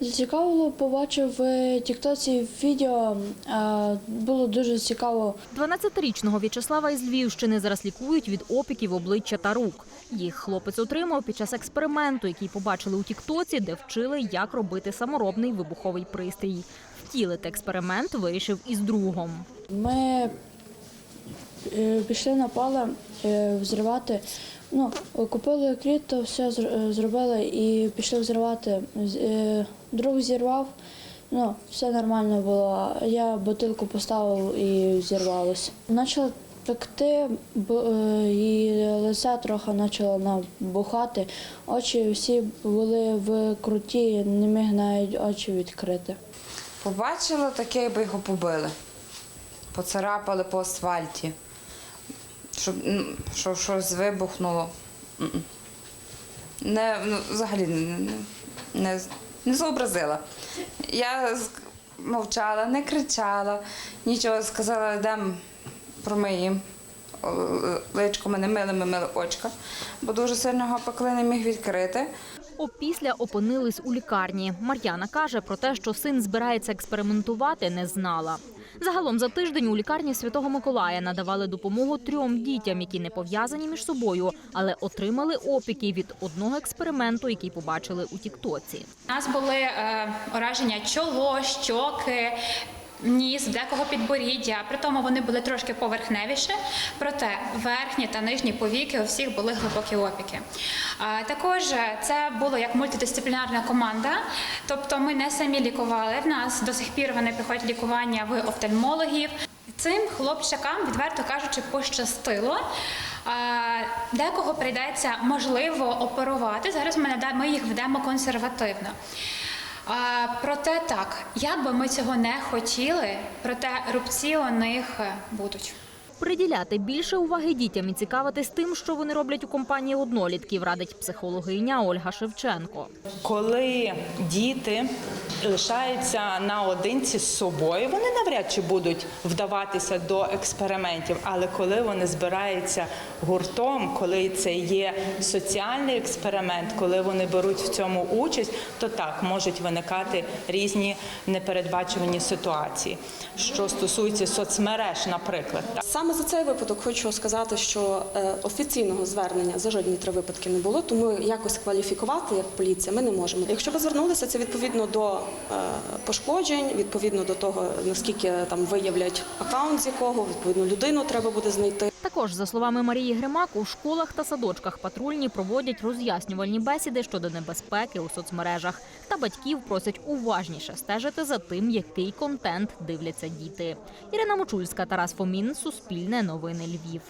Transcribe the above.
Зацікавило, побачив в Тіктоці відео. е, Було дуже цікаво. 12-річного В'ячеслава із Львівщини зараз лікують від опіків обличчя та рук. Їх хлопець отримав під час експерименту, який побачили у Тіктоці, де вчили, як робити саморобний вибуховий пристрій. Втілити експеримент вирішив із другом. Ми е, пішли на поле е, взривати. Ну, купили кліт, то все е, зробили і пішли взривати. Е, Друг зірвав, ну, все нормально було. Я бутилку поставив і зірвалося. Почало пекти, е, і лице трохи почало набухати. Очі всі були в круті, не міг навіть очі відкрити. Побачила таке, якби його побили. Поцарапали по асфальті. Щоб, що щось вибухнуло. Не, ну, взагалі не, не, не зобразила. Я мовчала, не кричала, нічого сказала, йдемо промиємо. О, Личко ми не мили, ми мили очка, бо дуже сильно пекли, не міг відкрити. Опісля опинились у лікарні. Мар'яна каже про те, що син збирається експериментувати, не знала. Загалом за тиждень у лікарні Святого Миколая надавали допомогу трьом дітям, які не пов'язані між собою, але отримали опіки від одного експерименту, який побачили у Тіктоці. У нас були е, ураження чоло, щоки. Ніс, декого підборіддя, при тому вони були трошки поверхневіше, проте верхні та нижні повіки у всіх були глибокі опіки. Також це було як мультидисциплінарна команда, тобто ми не самі лікували. В нас до сих пір вони приходять лікування в офтальмологів. Цим хлопчакам, відверто кажучи, пощастило. Декого прийдеться можливо оперувати. Зараз ми їх ведемо консервативно. А, проте так, як би ми цього не хотіли, проте рубці у них е, будуть. Приділяти більше уваги дітям і цікавитись тим, що вони роблять у компанії однолітків, радить психологиня Ольга Шевченко. Коли діти лишаються наодинці з собою, вони навряд чи будуть вдаватися до експериментів. Але коли вони збираються гуртом, коли це є соціальний експеримент, коли вони беруть в цьому участь, то так можуть виникати різні непередбачувані ситуації. Що стосується соцмереж, наприклад. Саме за цей випадок хочу сказати, що е, офіційного звернення за жодні три випадки не було, тому якось кваліфікувати як поліція ми не можемо. Якщо ви звернулися, це відповідно до пошкоджень, відповідно до того, наскільки там виявлять акаунт з якого, відповідно людину треба буде знайти. Також, за словами Марії Гримак, у школах та садочках патрульні проводять роз'яснювальні бесіди щодо небезпеки у соцмережах. Та батьків просять уважніше стежити за тим, який контент дивляться діти. Ірина Мочульська, Тарас Фомін, Суспільне новини Львів.